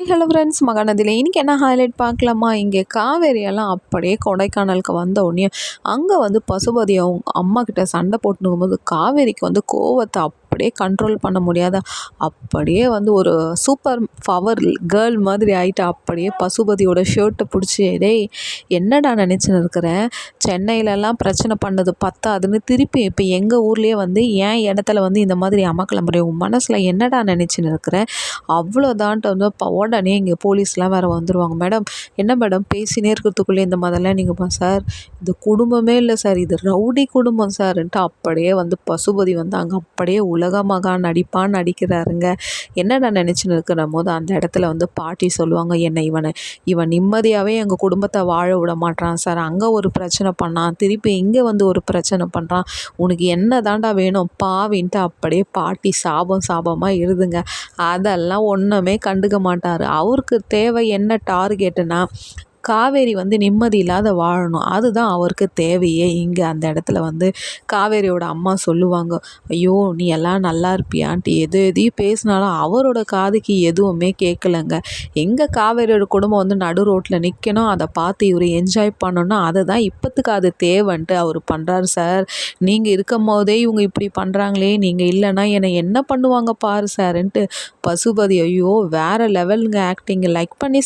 Hello friends மகாநதியில் இன்றைக்கி என்ன highlight பார்க்கலாமா? இங்கே காவேரியெல்லாம் அப்படியே கொடைக்கானலுக்கு வந்த உடனே அங்கே வந்து பசுபதி அவங்க அம்மா கிட்ட சண்டை போட்டுன்னு போது காவேரிக்கு வந்து கோவத்தை அப்படியே கண்ட்ரோல் பண்ண முடியாத அப்படியே வந்து ஒரு சூப்பர் பவர் கேர்ள் மாதிரி ஆகிட்டு அப்படியே பசுபதியோட ஷர்ட்டை பிடிச்சி டேய் என்னடா நினச்சின்னு இருக்கிறேன் சென்னையிலலாம் பிரச்சனை பண்ணது பத்தாதுன்னு திருப்பி இப்போ எங்கள் ஊர்லேயே வந்து ஏன் இடத்துல வந்து இந்த மாதிரி அமக்கலம் உன் மனசில் என்னடா நினச்சின்னு இருக்கிறேன் அவ்வளோதான்ட்டு வந்து உடனே இங்கே போலீஸ்லாம் வேறு வந்துடுவாங்க மேடம் என்ன மேடம்? பேசினே இருக்கிறதுக்குள்ளே இந்த மாதிரிலாம் நீங்கள் சார் இது குடும்பமே இல்லை சார் இது ரவுடி குடும்பம் சார்ன்ட்டு அப்படியே வந்து பசுபதி வந்து அங்கே அப்படியே உலக மகா நடிப்பான் நடிக்கிறாருங்க. என்னடா நினச்சின்னு இருக்கிற போது அந்த இடத்துல வந்து பாட்டி சொல்லுவாங்க என்னை இவனை இவன் நிம்மதியாகவே எங்கள் குடும்பத்தை வாழ விட மாட்டான் சார் அங்கே ஒரு பிரச்சனை பண்ணான். திருப்பி இங்கே வந்து ஒரு பிரச்சனை பண்ணுறான் உனக்கு என்ன தாண்டா வேணும்? பாவின்ட்டு அப்படியே பாட்டி சாபம் சாபமாக இருதுங்க. அதெல்லாம் ஒன்றுமே கண்டுக்க மாட்டார். அவருக்கு தேவை என்ன டார்கெட்டுனா காவேரி வந்து நிம்மதி இல்லாத வாழணும். அதுதான் அவருக்கு தேவையே. இங்கே அந்த இடத்துல வந்து காவேரியோட அம்மா சொல்லுவாங்க ஐயோ நீ எல்லாம் நல்லா இருப்பியான்ட்டு எது எதையும் பேசினாலும் அவரோட காதுக்கு எதுவுமே கேட்கலங்க. எங்கே காவேரியோட குடும்பம் வந்து நடு ரோட்டில் நிற்கணும் அதை பார்த்து இவர் என்ஜாய் பண்ணணும்னா அதை தான் இப்போத்துக்கு அது தேவைன்ட்டு அவர் பண்ணுறாரு சார். நீங்கள் இருக்கும் போதே இவங்க இப்படி பண்ணுறாங்களே நீங்கள் இல்லைன்னா என்னை என்ன பண்ணுவாங்க பாரு சார்ன்ட்டு பசுபதி ஐயோ வேறு லெவலுங்க ஆக்டிங். லைக் பண்ணி